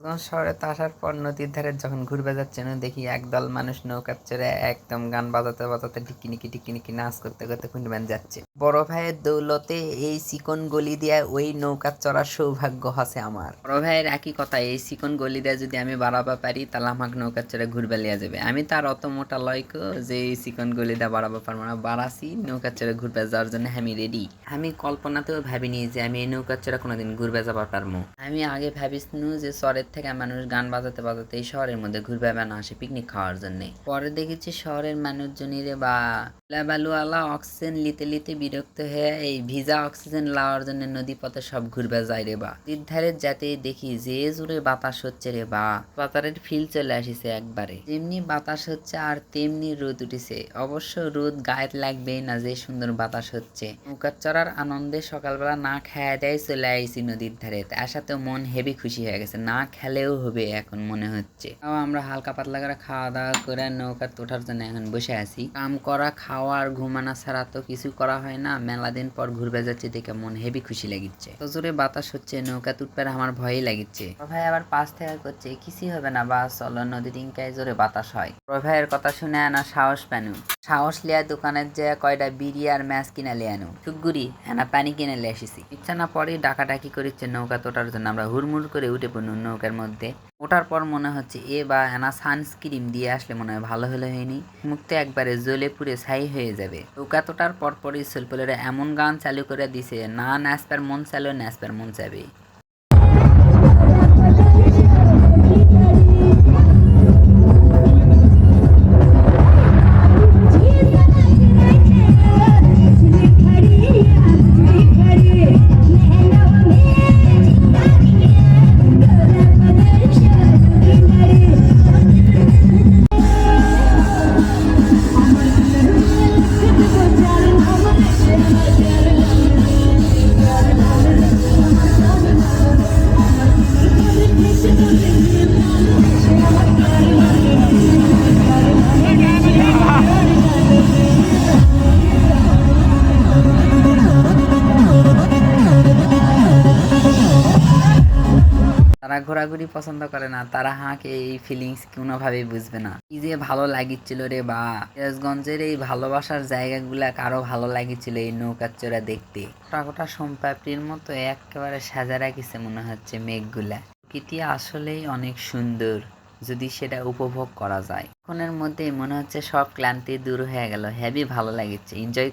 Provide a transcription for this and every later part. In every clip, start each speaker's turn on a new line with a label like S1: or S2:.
S1: শহরে তো আসার পর নদীর ধারে যখন ঘুরবে যাচ্ছে, না দেখি একদল মানুষ নৌকার চড়ে একদম গান বাজাতে বাজাতে টিকিনিকি টিকিনিকি নাচ করতে করতে কুন্ডবেন যাচ্ছে। বড় ভাইয়ের দৌলতে এই চিকন গলি দিয়ে ওই নৌকা চড়ার সৌভাগ্য আছে আমার। বড় ভাইয়ের একই কথা, এই চিকন গলি দিয়ে যদি আমি বাড়াবা পারি, তাহলে আমাকে নৌকার চড়ে ঘুরবে লিয়া যাবে। আমি তার অত মোটা লয়ক যে এই চিকন গলি দিয়ে বাড়াবা পারব না, বাড়াছি নৌকার চড়ে ঘুরবে যাওয়ার জন্য আমি রেডি আমি কল্পনাতেও ভাবিনি যে আমি এই নৌকার চড়ে কোনোদিন ঘুরবে যাবার পারব। আমি আগে ভাবিসনু যে শহরের থেকে মানুষ গান বাজাতে বাজাতে এই শহরের মধ্যে ঘুরবে বেড়ানো আসে পিকনিক খাওয়ার জন্য। পরে দেখেছি শহরের মানুষজনই রে বা বালুওয়ালা অক্সিজেন লিতে লিতে বিরক্ত হয়ে এই ভিজা অক্সিজেন লাওয়ার জন্য নদী পথে সব ঘুরবে যায় রে বা। নদীর যাতে দেখি যে জোরে বাতাস হচ্ছে রে বা। বাতারের ফিল চলে আসিছে একবারে। যেমনি বাতাস হচ্ছে আর তেমনি রোদ উঠেছে। অবশ্য রোদ গায়ে লাগবেই না যে সুন্দর বাতাস হচ্ছে। নৌকা চড়ার আনন্দে সকালবেলা না খাওয়া দেয় চলে আইছি নদীর ধারে। সাথে মন হেভি খুশি হয়ে গেছে। না খেলেও হবে এখন মনে হচ্ছে। তাও আমরা হালকা পাতলা করে খাওয়া দাওয়া করে নৌকা তোঠার জন্য এখন বসে আছি। কাম করা, খাওয়া আর ঘুমানো ছাড়া তো কিছু করা হয় না। মেলা দিন পর ঘুরবে যাচ্ছে দেখে মন হেভি খুশি লাগিচ্ছে তো জোরে বাতাস হচ্ছে, নৌকা তুটপের আমার ভয়ই লাগিচ্ছে ভাই আবার পাশ থেকে করছে, কিছুই হবে না বা চলো নদী দিনকায় জোরে বাতাস হয়। ভাইয়ের কথা শুনে আনা সাহস পানু। সাহস লিয়া দোকানের যে কয়টা বিড়ি আর ম্যাচ কিনা আনু। টুকগুড়ি হ্যাঁ পানি কিনে লিয়ে এসেছি ইচ্ছা না পরেই ডাকাডাকি করিচ্ছে নৌকা তোটার জন্য। আমরা হুড়মুড় করে উঠে পড়ুন নৌকার মধ্যে। ওঠার পর মনে হচ্ছে, এ বা এনা সানস্ক্রিম দিয়ে আসলে মনে হয় ভালো হলে হয়নি। মুখতে একবারে জ্বলে পুড়ে ছাই হয়ে যাবে। নৌকা তোটার পরপরই পরই এমন গান চালু করে দিছে, না, নাচবার মন চালো নাচবার মন চাবে পছন্দ করে না, তারা হাঁকে এই ফিলিংস কোনোভাবেই বুঝবে না। কি যে ভালো লাগিচ্ছিল রে বা, সিরাজগঞ্জের এই ভালোবাসার জায়গাগুলা কারও ভালো লাগিচ্ছিল এই নৌকার চোরা দেখতে। গোটা গোটা সোমপাপড়ির মতো একেবারে সাজা রাখিছে মনে হচ্ছে মেঘগুলা। প্রকৃতি আসলেই অনেক সুন্দর, যদি সেটা উপভোগ করা যায়। এখনের মধ্যে মনে হচ্ছে সব ক্লান্তি দূর হয়ে গেল হেভি ভালো লাগিচ্ছে এনজয়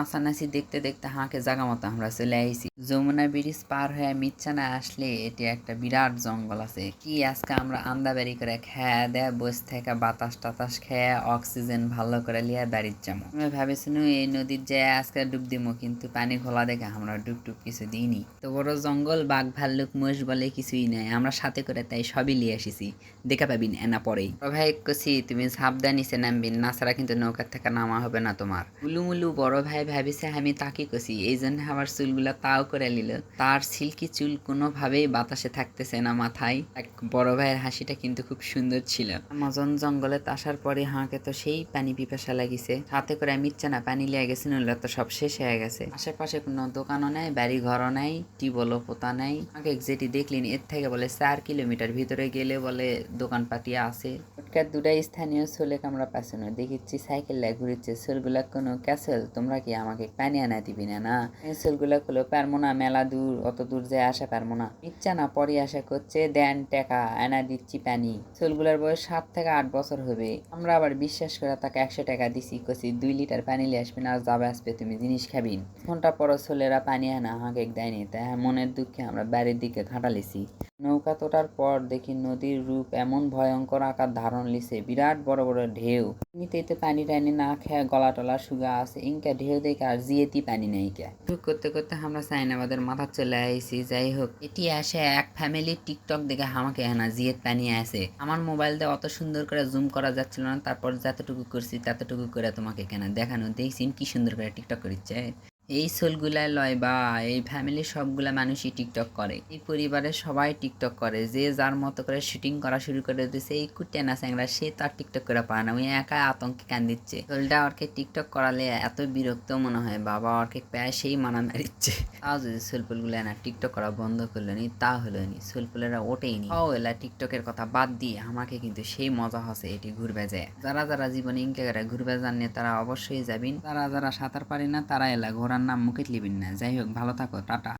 S1: নাচানাচি দেখতে দেখতে হাঁকে জাগা মতো আমরা চলে আইছি। যমুনা ব্রিজ পার হয়ে মিচ্ছানা আসলে এটি একটা বিরাট জঙ্গল আছে। কি আজকে আমরা আন্দাবাড়ি করে খেয়া দেয়া, বসে থেকে, বাতাস টাতাস খেয়ে, অক্সিজেন ভালো করে লিয়ে বাড়ির যাব আমি ভাবেছিলাম এই নদীর যে আজকে ডুব দিমো, কিন্তু পানি খোলা দেখে আমরা ডুব টুব কিছু দিইনি। তো বড় জঙ্গল, বাঘ, ভাল্লুক, মোষ বলে কিছুই নাই। আমরা সাথে করে তাই সবই লিয়ে এসেছি দেখা পাবি এনা পরেই ভাই কছি তুমি সাবধান নিচে নামবি না কিন্তু নৌকার থেকে নামা হবে না তোমার। মুলু মুলু বড় ভাই ভাবিছে, আমি তাকে কছি এই জন্য আমার চুলগুলা তাও করে নিল। তার সিল্কি চুল কোনোভাবেই বাতাসে থাকতেছে না মাথায়। এক বড় ভাইয়ের হাসিটা কিন্তু খুব সুন্দর ছিল। আমাজন জঙ্গলে আসার পরে হাঁকে তো সেই পানি পিপাসা লাগিছে। সাথে করে মিচ্ছে না পানি লিয়ে গেছে, নইলে তো সব শেষ হয়ে গেছে। আশেপাশে কোনো দোকানও নাই বাড়ি ঘরও নাই, টিউবওয়েলও পোতা নাই। আগে যেটি দেখলিনি, এর থেকে বলে চার কিলোমিটার ভিতরে গেলে বলে দোকানপাতি আছে। ফটকার দুটাই স্থানীয় ছোলেক আমরা পাচ্ছি না দেখিচ্ছি সাইকেল লাই ঘুরিচ্ছে ছোলগুলা কোনো ক্যাসেল। তোমরা কি আমাকে পানি আনা দিবি না না? এই ছোলগুলা খুলো, পারব না, মেলা দূর, অত দূর যে আসা পারব না। ইচ্ছা না, পরে আসা করছে, দেন টাকা, আনা দিচ্ছি পানি। সোলগুলার বয়স সাত থেকে আট বছর হবে। আমরা আবার বিশ্বাস করে তাকে একশো টাকা দিছি কছি দুই লিটার পানি নিয়ে আসবে না আর যাবে আসবে তুমি জিনিস খাবিন ঘণ্টা পর সোলেরা পানি আনা হাঁকে দেয়নি, তাই মনের দুঃখে আমরা বাড়ির দিকে ঘাটালিছি। নৌকা তোটার পর দেখি নদীর রূপ এমন ভয়ঙ্কর আকার ধারণ লিছে, বিরাট বড় বড় ঢেউ। এমনিতেই পানি টানি না খেয়ে গলা টলা সুগা আছে, ইনকা ঢেউ দেখে আর জিয়েতি পানি নাই কে। করতে করতে আমরা সাইনাবাদের মাথা চলে আইছি যাই হোক এটি আসে এক ফ্যামিলি টিকটক দেখে আমাকে হানা জিয়েত পানি আসে আমার মোবাইল দিয়ে অত সুন্দর করে জুম করা যাচ্ছিল না, তারপর যতটুকু করছি ততটুকু করে তোমাকে কেন দেখানো। দেখছি কি সুন্দর করে টিকটক করিচ্ছে। এই সোলগুলা লয় বা এই ফ্যামিলির সবগুলা মানুষই টিকটক করে। এই পরিবারের সবাই টিকটক করে। যে যার মতো করে শুটিং করা শুরু করে দিয়েছে এই কুটেনা স্যাংরা সে তার টিকটক করে পারে না। ওই একা আতঙ্কে কান দিচ্ছে। সোলটা ওরকে টিকটক করালে এত বিরক্ত মনে হয়। বাবা ওরকে প্রায় সেই মানা মারিচ্ছে। তাও যদি সোলপুলগুলো না টিকটক করা বন্ধ করল নি তা হলো নি। সোলপুলেরা ওঠেইনি ও এলা টিকটকের কথা বাদ দিয়ে আমাকে কিন্তু সেই মজা হচ্ছে এটি ঘুরবে যায়। যারা যারা জীবনে ইনকে ঘুরবে জানে তারা অবশ্যই যাবেন। যারা যারা সাঁতার পারে না, তারা এলা ঘোরার নাম মুখে লিবেন না যাই হোক ভালো থাকো টাটা